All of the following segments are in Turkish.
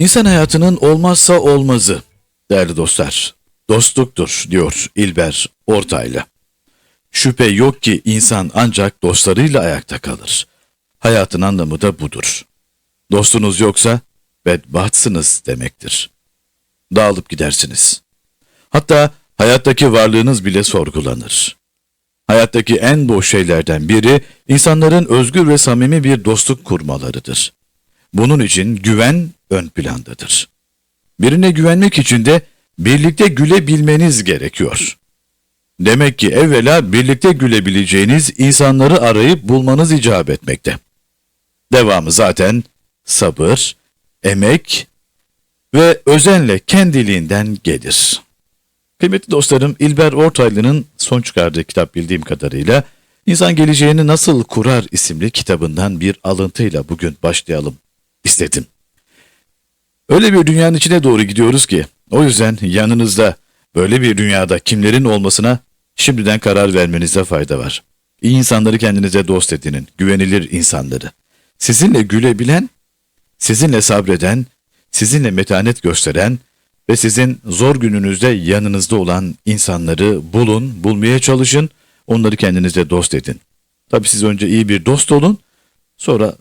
İnsan hayatının olmazsa olmazı değerli dostlar. Dostluktur diyor İlber Ortaylı. Şüphe yok ki insan ancak dostlarıyla ayakta kalır. Hayatın anlamı da budur. Dostunuz yoksa bedbahtsınız demektir. Dağılıp gidersiniz. Hatta hayattaki varlığınız bile sorgulanır. Hayattaki en boş şeylerden biri insanların özgür ve samimi bir dostluk kurmalarıdır. Bunun için güven ön plandadır. Birine güvenmek için de birlikte gülebilmeniz gerekiyor. Demek ki evvela birlikte gülebileceğiniz insanları arayıp bulmanız icap etmekte. Devamı zaten sabır, emek ve özenle kendiliğinden gelir. Kıymetli dostlarım, İlber Ortaylı'nın son çıkardığı kitap bildiğim kadarıyla İnsan Geleceğini Nasıl Kurar isimli kitabından bir alıntıyla bugün başlayalım istedim. Öyle bir dünyanın içine doğru gidiyoruz ki o yüzden yanınızda böyle bir dünyada kimlerin olmasına şimdiden karar vermenizde fayda var. İyi insanları kendinize dost edinin, güvenilir insanları. Sizinle gülebilen, sizinle sabreden, sizinle metanet gösteren ve sizin zor gününüzde yanınızda olan insanları bulun, bulmaya çalışın, onları kendinize dost edin. Tabi siz önce iyi bir dost olun, sonra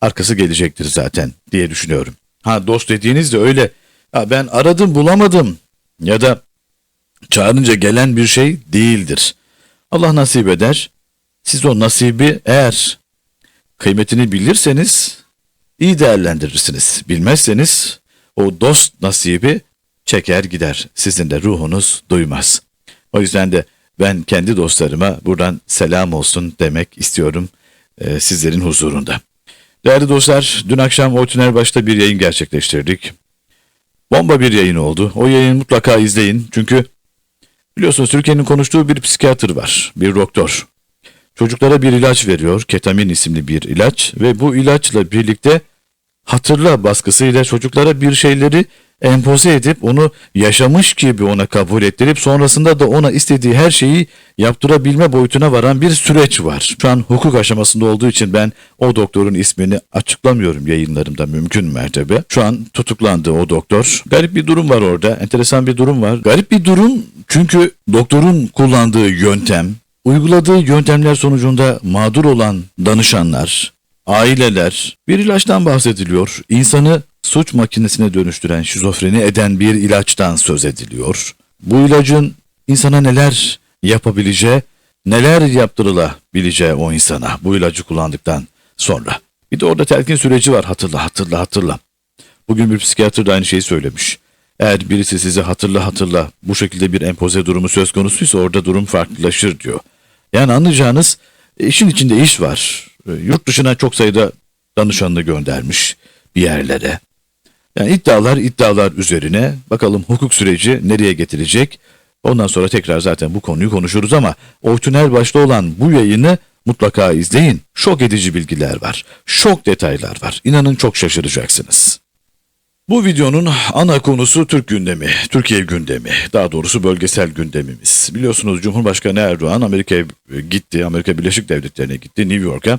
arkası gelecektir zaten diye düşünüyorum. Ha dost dediğiniz de öyle, ha ben aradım bulamadım ya da çağırınca gelen bir şey değildir. Allah nasip eder, siz o nasibi eğer kıymetini bilirseniz iyi değerlendirirsiniz. Bilmezseniz o dost nasibi çeker gider. Sizin de ruhunuz duymaz. O yüzden de ben kendi dostlarıma buradan selam olsun demek istiyorum e, sizlerin huzurunda. Değerli dostlar, dün akşam Ortüner başta bir yayın gerçekleştirdik. Bomba bir yayın oldu. O yayını mutlaka izleyin. Çünkü biliyorsunuz Türkiye'nin konuştuğu bir psikiyatr var, bir doktor. Çocuklara bir ilaç veriyor, ketamin isimli bir ilaç ve bu ilaçla birlikte hatırla baskısıyla çocuklara bir şeyleri empoze edip onu yaşamış gibi ona kabul ettirip sonrasında da ona istediği her şeyi yaptırabilme boyutuna varan bir süreç var. Şu an hukuk aşamasında olduğu için ben o doktorun ismini açıklamıyorum yayınlarımda mümkün mertebe. Şu an tutuklandı o doktor. Garip bir durum var orada. Enteresan bir durum var. Garip bir durum çünkü doktorun kullandığı yöntem, uyguladığı yöntemler sonucunda mağdur olan danışanlar, aileler bir ilaçtan bahsediliyor. İnsanı suç makinesine dönüştüren, şizofreni eden bir ilaçtan söz ediliyor. Bu ilacın insana neler yapabileceği, neler yaptırılabileceği o insana bu ilacı kullandıktan sonra. Bir de orada telkin süreci var. Hatırla, hatırla, hatırla. Bugün bir psikiyatr da aynı şeyi söylemiş. Eğer birisi size hatırla hatırla bu şekilde bir empoze durumu söz konusuysa orada durum farklılaşır diyor. Yani anlayacağınız işin içinde iş var. E, Yurt dışına çok sayıda danışanını göndermiş bir yerlere. Yani iddialar iddialar üzerine bakalım hukuk süreci nereye getirecek. Ondan sonra tekrar zaten bu konuyu konuşuruz ama Ortüner başta olan bu yayını mutlaka izleyin. Şok edici bilgiler var. Şok detaylar var. İnanın çok şaşıracaksınız. Bu videonun ana konusu Türk gündemi, Türkiye gündemi, daha doğrusu bölgesel gündemimiz. Biliyorsunuz Cumhurbaşkanı Erdoğan Amerika'ya gitti, Amerika Birleşik Devletleri'ne gitti, New York'a.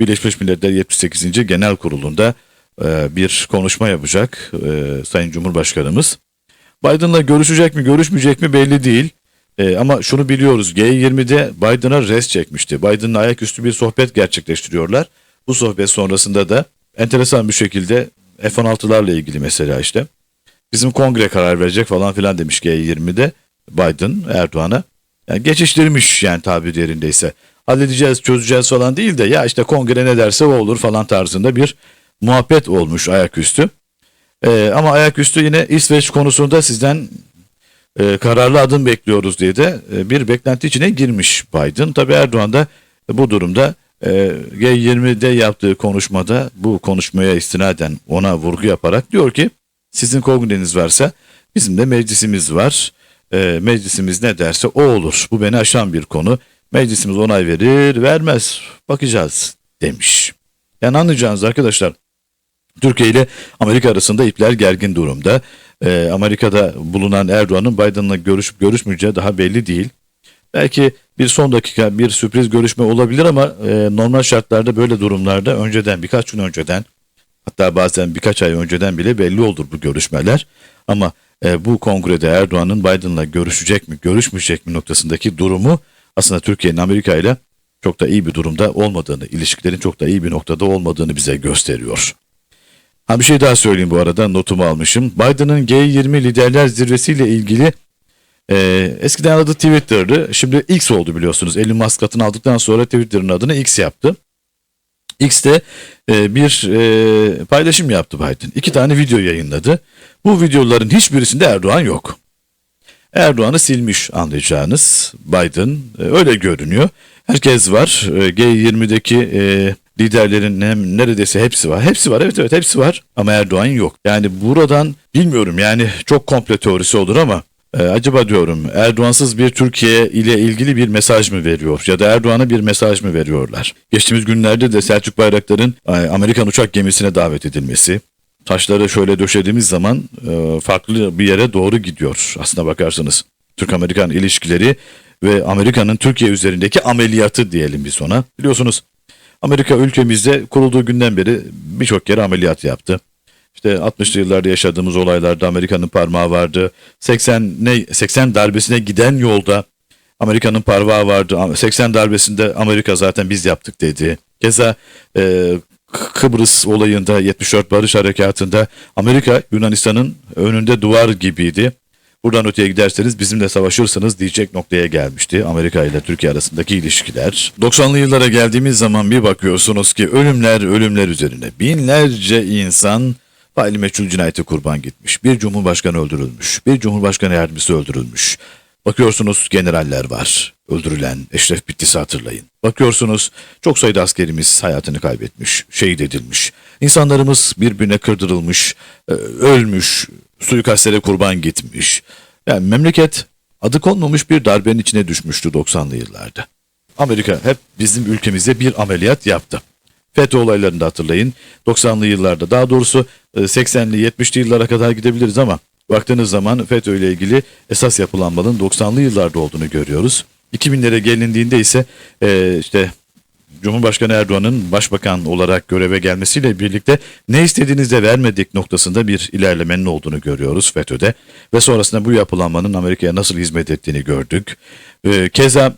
Birleşmiş Milletler 78. Genel Kurulu'nda e, bir konuşma yapacak e, Sayın Cumhurbaşkanımız. Biden'la görüşecek mi görüşmeyecek mi belli değil. E, ama şunu biliyoruz G20'de Biden'a res çekmişti. Biden'la ayaküstü bir sohbet gerçekleştiriyorlar. Bu sohbet sonrasında da enteresan bir şekilde F-16'larla ilgili mesela işte. Bizim kongre karar verecek falan filan demiş G20'de Biden Erdoğan'a. Yani geçiştirmiş yani tabir yerindeyse. Halledeceğiz çözeceğiz falan değil de ya işte kongre ne derse o olur falan tarzında bir muhabbet olmuş ayaküstü. Ee, ama ayaküstü yine İsveç konusunda sizden e, kararlı adım bekliyoruz diye de e, bir beklenti içine girmiş Biden. Tabi Erdoğan da bu durumda e, G20'de yaptığı konuşmada bu konuşmaya istinaden ona vurgu yaparak diyor ki sizin kongreniz varsa bizim de meclisimiz var. E, meclisimiz ne derse o olur. Bu beni aşan bir konu. Meclisimiz onay verir vermez bakacağız demiş. Yani anlayacağınız arkadaşlar Türkiye ile Amerika arasında ipler gergin durumda. Ee, Amerika'da bulunan Erdoğan'ın Biden'la görüşüp görüşmeyeceği daha belli değil. Belki bir son dakika bir sürpriz görüşme olabilir ama e, normal şartlarda böyle durumlarda önceden birkaç gün önceden Hatta bazen birkaç ay önceden bile belli olur bu görüşmeler. Ama e, bu kongrede Erdoğan'ın Biden'la görüşecek mi, görüşmeyecek mi noktasındaki durumu aslında Türkiye'nin Amerika ile çok da iyi bir durumda olmadığını, ilişkilerin çok da iyi bir noktada olmadığını bize gösteriyor. Ha bir şey daha söyleyeyim bu arada notumu almışım. Biden'ın G20 liderler zirvesiyle ilgili e, eskiden adı Twitter'dı. Şimdi X oldu biliyorsunuz. Elon Musk satın aldıktan sonra Twitter'ın adını X yaptı. X'te e, bir e, paylaşım yaptı Biden. İki tane video yayınladı. Bu videoların hiçbirisinde Erdoğan yok. Erdoğan'ı silmiş anlayacağınız Biden e, öyle görünüyor. Herkes var. E, G20'deki e, liderlerin hem neredeyse hepsi var. Hepsi var evet evet hepsi var ama Erdoğan yok. Yani buradan bilmiyorum yani çok komple teorisi olur ama e, acaba diyorum Erdoğansız bir Türkiye ile ilgili bir mesaj mı veriyor ya da Erdoğan'a bir mesaj mı veriyorlar? Geçtiğimiz günlerde de Selçuk Bayraktar'ın e, Amerikan uçak gemisine davet edilmesi, taşları şöyle döşediğimiz zaman e, farklı bir yere doğru gidiyor aslına bakarsanız. Türk-Amerikan ilişkileri ve Amerika'nın Türkiye üzerindeki ameliyatı diyelim biz ona. Biliyorsunuz Amerika ülkemizde kurulduğu günden beri birçok kere ameliyat yaptı. İşte 60'lı yıllarda yaşadığımız olaylarda Amerika'nın parmağı vardı. 80 ne 80 darbesine giden yolda Amerika'nın parmağı vardı. 80 darbesinde Amerika zaten biz yaptık dedi. Keza e, Kıbrıs olayında 74 Barış Harekatı'nda Amerika Yunanistan'ın önünde duvar gibiydi. Buradan öteye giderseniz bizimle savaşırsınız diyecek noktaya gelmişti Amerika ile Türkiye arasındaki ilişkiler. 90'lı yıllara geldiğimiz zaman bir bakıyorsunuz ki ölümler ölümler üzerine binlerce insan faili meçhul cinayete kurban gitmiş. Bir cumhurbaşkanı öldürülmüş. Bir cumhurbaşkanı yardımcısı öldürülmüş. Bakıyorsunuz generaller var. Öldürülen Eşref Bitlis'i hatırlayın. Bakıyorsunuz çok sayıda askerimiz hayatını kaybetmiş, şehit edilmiş. İnsanlarımız birbirine kırdırılmış, e, ölmüş, suikastlere kurban gitmiş. Yani memleket adı konmamış bir darbenin içine düşmüştü 90'lı yıllarda. Amerika hep bizim ülkemize bir ameliyat yaptı. FETÖ olaylarını da hatırlayın. 90'lı yıllarda daha doğrusu 80'li 70'li yıllara kadar gidebiliriz ama baktığınız zaman FETÖ ile ilgili esas yapılanmanın 90'lı yıllarda olduğunu görüyoruz. 2000'lere gelindiğinde ise e, işte Cumhurbaşkanı Erdoğan'ın başbakan olarak göreve gelmesiyle birlikte ne istediğinizde vermedik noktasında bir ilerlemenin olduğunu görüyoruz FETÖ'de. Ve sonrasında bu yapılanmanın Amerika'ya nasıl hizmet ettiğini gördük. Ee, keza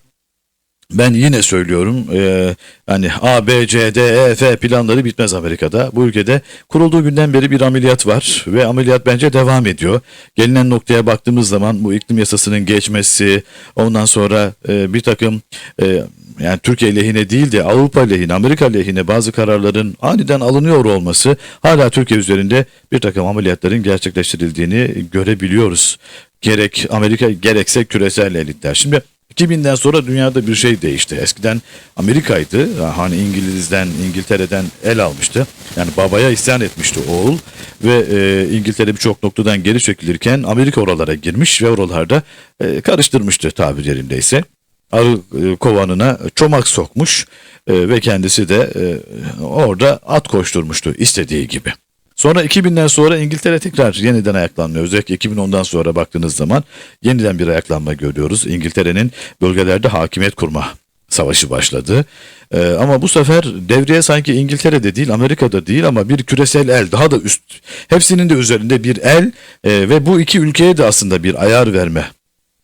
ben yine söylüyorum e, hani A, B, C, D, E, F planları bitmez Amerika'da. Bu ülkede kurulduğu günden beri bir ameliyat var ve ameliyat bence devam ediyor. Gelinen noktaya baktığımız zaman bu iklim yasasının geçmesi ondan sonra e, bir takım e, yani Türkiye lehine değil de Avrupa lehine, Amerika lehine bazı kararların aniden alınıyor olması hala Türkiye üzerinde bir takım ameliyatların gerçekleştirildiğini görebiliyoruz. Gerek Amerika gerekse küresel elitler. Şimdi 2000'den sonra dünyada bir şey değişti. Eskiden Amerika'ydı. Hani İngiliz'den, İngiltere'den el almıştı. Yani babaya isyan etmişti oğul. Ve e, İngiltere birçok noktadan geri çekilirken Amerika oralara girmiş ve oralarda e, karıştırmıştı tabir yerindeyse arı e, kovanına çomak sokmuş e, ve kendisi de e, orada at koşturmuştu istediği gibi. Sonra 2000'den sonra İngiltere tekrar yeniden ayaklanmıyor. Özellikle 2010'dan sonra baktığınız zaman yeniden bir ayaklanma görüyoruz. İngiltere'nin bölgelerde hakimiyet kurma savaşı başladı. Ee, ama bu sefer devreye sanki İngiltere'de değil Amerika'da değil ama bir küresel el daha da üst. Hepsinin de üzerinde bir el e, ve bu iki ülkeye de aslında bir ayar verme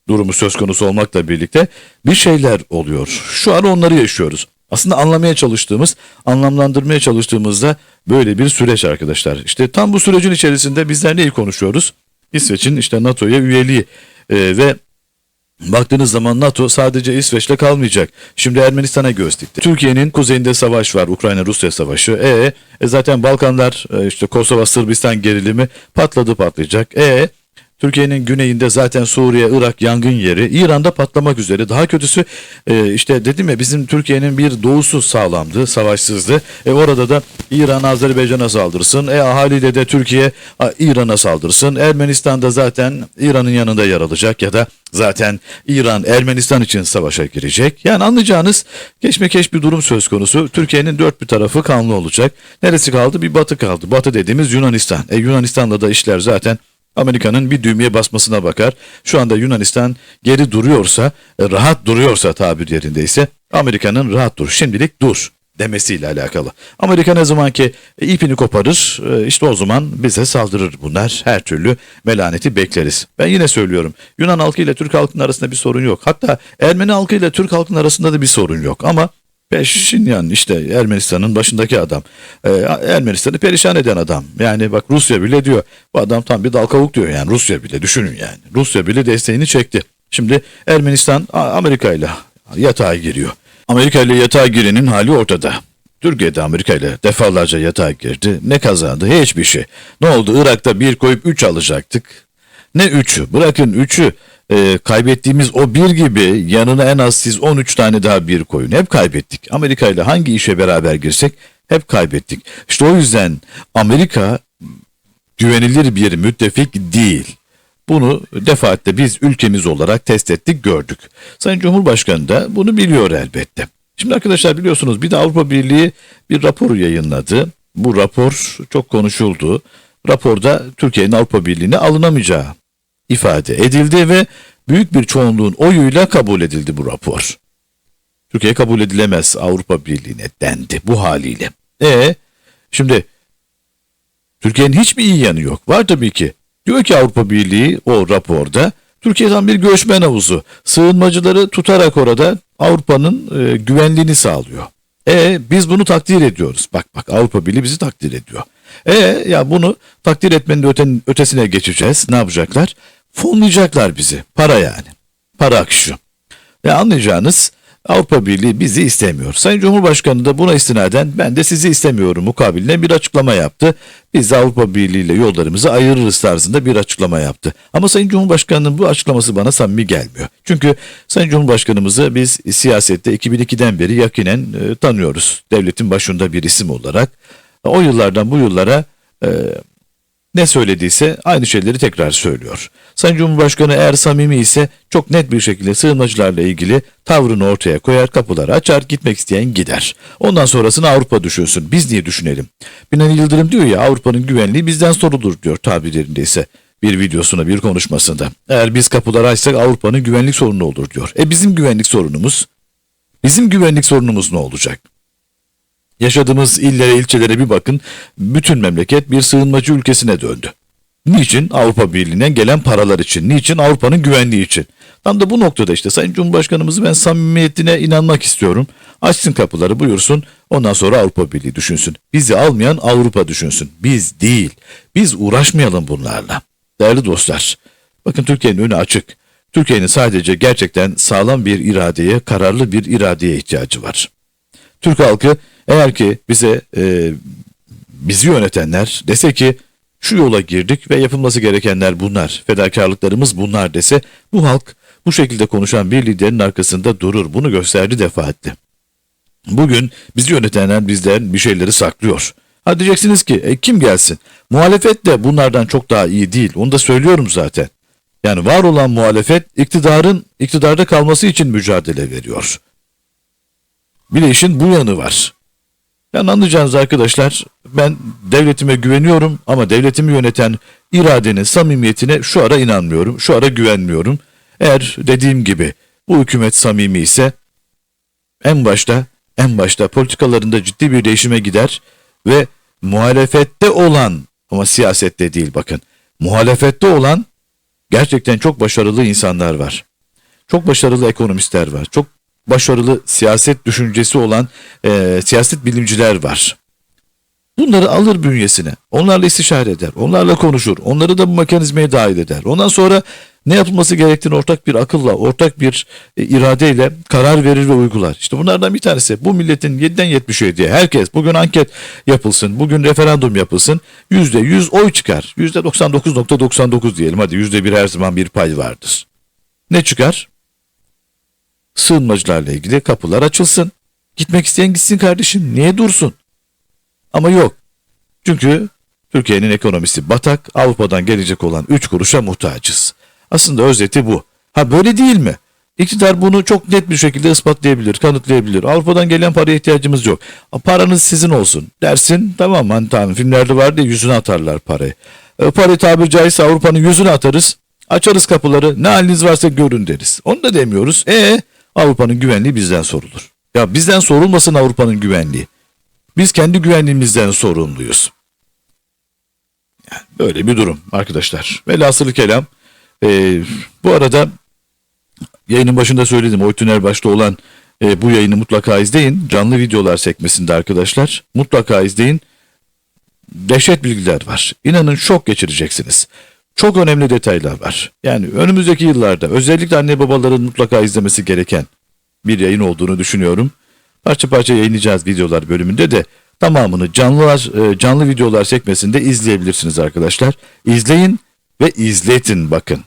durumu söz konusu olmakla birlikte bir şeyler oluyor. Şu an onları yaşıyoruz. Aslında anlamaya çalıştığımız, anlamlandırmaya çalıştığımızda böyle bir süreç arkadaşlar. İşte tam bu sürecin içerisinde bizler neyi konuşuyoruz? İsveç'in işte NATO'ya üyeliği e, ve Baktığınız zaman NATO sadece İsveç'le kalmayacak. Şimdi Ermenistan'a göz dikti. Türkiye'nin kuzeyinde savaş var. Ukrayna-Rusya savaşı. E, e zaten Balkanlar e, işte Kosova-Sırbistan gerilimi patladı patlayacak. E Türkiye'nin güneyinde zaten Suriye, Irak yangın yeri. İran'da patlamak üzere. Daha kötüsü e, işte dedim ya bizim Türkiye'nin bir doğusu sağlamdı, savaşsızdı. E orada da İran Azerbaycan'a saldırsın. E haliyle de Türkiye İran'a saldırsın. Ermenistan'da zaten İran'ın yanında yer alacak ya da zaten İran Ermenistan için savaşa girecek. Yani anlayacağınız keşmekeş bir durum söz konusu. Türkiye'nin dört bir tarafı kanlı olacak. Neresi kaldı? Bir batı kaldı. Batı dediğimiz Yunanistan. E Yunanistan'da da işler zaten Amerika'nın bir düğmeye basmasına bakar. Şu anda Yunanistan geri duruyorsa, e, rahat duruyorsa tabir yerindeyse Amerika'nın rahat dur. Şimdilik dur. demesiyle alakalı. Amerika ne zaman ki ipini koparır e, işte o zaman bize saldırır bunlar. Her türlü melaneti bekleriz. Ben yine söylüyorum Yunan halkı ile Türk halkının arasında bir sorun yok. Hatta Ermeni halkı ile Türk halkının arasında da bir sorun yok ama Peşinyan işte Ermenistan'ın başındaki adam. Ee, Ermenistan'ı perişan eden adam. Yani bak Rusya bile diyor. Bu adam tam bir dal kavuk diyor yani Rusya bile düşünün yani. Rusya bile desteğini çekti. Şimdi Ermenistan Amerika ile yatağa giriyor. Amerika ile yatağa girenin hali ortada. Türkiye'de Amerika ile defalarca yatağa girdi. Ne kazandı? Hiçbir şey. Ne oldu? Irak'ta bir koyup üç alacaktık. Ne üçü? Bırakın üçü. Ee, kaybettiğimiz o bir gibi yanına en az siz 13 tane daha bir koyun. Hep kaybettik. Amerika ile hangi işe beraber girsek hep kaybettik. İşte o yüzden Amerika güvenilir bir müttefik değil. Bunu defaatle biz ülkemiz olarak test ettik gördük. Sayın Cumhurbaşkanı da bunu biliyor elbette. Şimdi arkadaşlar biliyorsunuz bir de Avrupa Birliği bir rapor yayınladı. Bu rapor çok konuşuldu. Raporda Türkiye'nin Avrupa Birliği'ne alınamayacağı ifade edildi ve büyük bir çoğunluğun oyuyla kabul edildi bu rapor. Türkiye kabul edilemez Avrupa Birliği'ne dendi bu haliyle. E şimdi Türkiye'nin hiçbir iyi yanı yok. Var tabii ki. Diyor ki Avrupa Birliği o raporda Türkiye'den bir göçmen havuzu sığınmacıları tutarak orada Avrupa'nın e, güvenliğini sağlıyor. E biz bunu takdir ediyoruz. Bak bak Avrupa Birliği bizi takdir ediyor. E ya bunu takdir etmenin öten, ötesine geçeceğiz. Ne yapacaklar? Fonlayacaklar bizi. Para yani. Para akışı. Ve anlayacağınız Avrupa Birliği bizi istemiyor. Sayın Cumhurbaşkanı da buna istinaden ben de sizi istemiyorum mukabiline bir açıklama yaptı. Biz Avrupa Birliği ile yollarımızı ayırırız tarzında bir açıklama yaptı. Ama Sayın Cumhurbaşkanı'nın bu açıklaması bana samimi gelmiyor. Çünkü Sayın Cumhurbaşkanımızı biz siyasette 2002'den beri yakinen e, tanıyoruz. Devletin başında bir isim olarak. O yıllardan bu yıllara e, ne söylediyse aynı şeyleri tekrar söylüyor. Sayın Cumhurbaşkanı eğer samimi ise çok net bir şekilde sığınmacılarla ilgili tavrını ortaya koyar, kapıları açar, gitmek isteyen gider. Ondan sonrasını Avrupa düşünsün. Biz niye düşünelim? Binali Yıldırım diyor ya Avrupa'nın güvenliği bizden sorulur diyor tabirlerinde ise bir videosuna bir konuşmasında. Eğer biz kapıları açsak Avrupa'nın güvenlik sorunu olur diyor. E bizim güvenlik sorunumuz, bizim güvenlik sorunumuz ne olacak? Yaşadığımız illere, ilçelere bir bakın. Bütün memleket bir sığınmacı ülkesine döndü. Niçin? Avrupa Birliği'nden gelen paralar için. Niçin? Avrupa'nın güvenliği için. Tam da bu noktada işte Sayın Cumhurbaşkanımızı ben samimiyetine inanmak istiyorum. Açsın kapıları buyursun. Ondan sonra Avrupa Birliği düşünsün. Bizi almayan Avrupa düşünsün. Biz değil. Biz uğraşmayalım bunlarla. Değerli dostlar. Bakın Türkiye'nin önü açık. Türkiye'nin sadece gerçekten sağlam bir iradeye, kararlı bir iradeye ihtiyacı var. Türk halkı eğer ki bize e, bizi yönetenler dese ki şu yola girdik ve yapılması gerekenler bunlar, fedakarlıklarımız bunlar dese bu halk bu şekilde konuşan bir liderin arkasında durur. Bunu gösterdi defaatle. Bugün bizi yönetenler bizden bir şeyleri saklıyor. Ha diyeceksiniz ki e, kim gelsin? Muhalefet de bunlardan çok daha iyi değil. Onu da söylüyorum zaten. Yani var olan muhalefet iktidarın iktidarda kalması için mücadele veriyor. Bir de işin bu yanı var. Yani anlayacağınız arkadaşlar ben devletime güveniyorum ama devletimi yöneten iradenin samimiyetine şu ara inanmıyorum. Şu ara güvenmiyorum. Eğer dediğim gibi bu hükümet samimi ise en başta en başta politikalarında ciddi bir değişime gider ve muhalefette olan ama siyasette değil bakın muhalefette olan gerçekten çok başarılı insanlar var. Çok başarılı ekonomistler var. Çok başarılı siyaset düşüncesi olan e, siyaset bilimciler var. Bunları alır bünyesine. Onlarla istişare eder. Onlarla konuşur. Onları da bu mekanizmaya dahil eder. Ondan sonra ne yapılması gerektiğini ortak bir akılla, ortak bir e, iradeyle karar verir ve uygular. İşte bunlardan bir tanesi bu milletin 7'den 77'ye herkes bugün anket yapılsın, bugün referandum yapılsın. %100 oy çıkar. %99.99 diyelim hadi %1 her zaman bir pay vardır. Ne çıkar? Sığınmacılarla ilgili kapılar açılsın. Gitmek isteyen gitsin kardeşim. Niye dursun? Ama yok. Çünkü Türkiye'nin ekonomisi batak, Avrupa'dan gelecek olan 3 kuruşa muhtacız. Aslında özeti bu. Ha böyle değil mi? İktidar bunu çok net bir şekilde ispatlayabilir, kanıtlayabilir. Avrupa'dan gelen paraya ihtiyacımız yok. Paranız sizin olsun dersin. Tamam hani tamam filmlerde vardı ya yüzüne atarlar parayı. E, parayı tabiri caizse Avrupa'nın yüzüne atarız. Açarız kapıları ne haliniz varsa görün deriz. Onu da demiyoruz. E Avrupa'nın güvenliği bizden sorulur. Ya bizden sorulmasın Avrupa'nın güvenliği. Biz kendi güvenliğimizden sorumluyuz. Yani böyle bir durum arkadaşlar. Velhasılı kelam. e, bu arada yayının başında söyledim. Oytuner başta olan e, bu yayını mutlaka izleyin. Canlı videolar sekmesinde arkadaşlar. Mutlaka izleyin. Dehşet bilgiler var. İnanın şok geçireceksiniz. Çok önemli detaylar var. Yani önümüzdeki yıllarda özellikle anne babaların mutlaka izlemesi gereken bir yayın olduğunu düşünüyorum. Parça parça yayınlayacağız videolar bölümünde de tamamını canlılar e, canlı videolar sekmesinde izleyebilirsiniz arkadaşlar. İzleyin ve izletin bakın.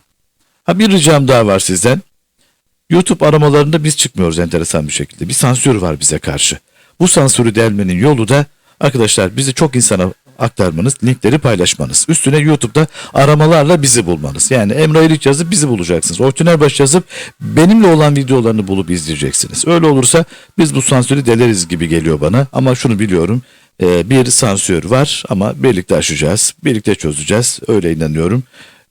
Ha bir ricam daha var sizden. YouTube aramalarında biz çıkmıyoruz enteresan bir şekilde. Bir sansür var bize karşı. Bu sansürü delmenin yolu da arkadaşlar bizi çok insana aktarmanız, linkleri paylaşmanız. Üstüne YouTube'da aramalarla bizi bulmanız. Yani Emre İlik yazıp bizi bulacaksınız. Ortun Baş yazıp benimle olan videolarını bulup izleyeceksiniz. Öyle olursa biz bu sansürü deleriz gibi geliyor bana. Ama şunu biliyorum. e, bir sansür var ama birlikte aşacağız. Birlikte çözeceğiz. Öyle inanıyorum.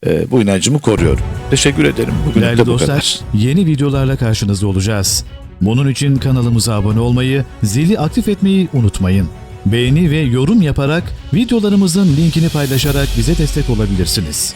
E, bu inancımı koruyorum. Teşekkür ederim. Bugün Değerli de bu dostlar, kadar. yeni videolarla karşınızda olacağız. Bunun için kanalımıza abone olmayı, zili aktif etmeyi unutmayın. Beğeni ve yorum yaparak videolarımızın linkini paylaşarak bize destek olabilirsiniz.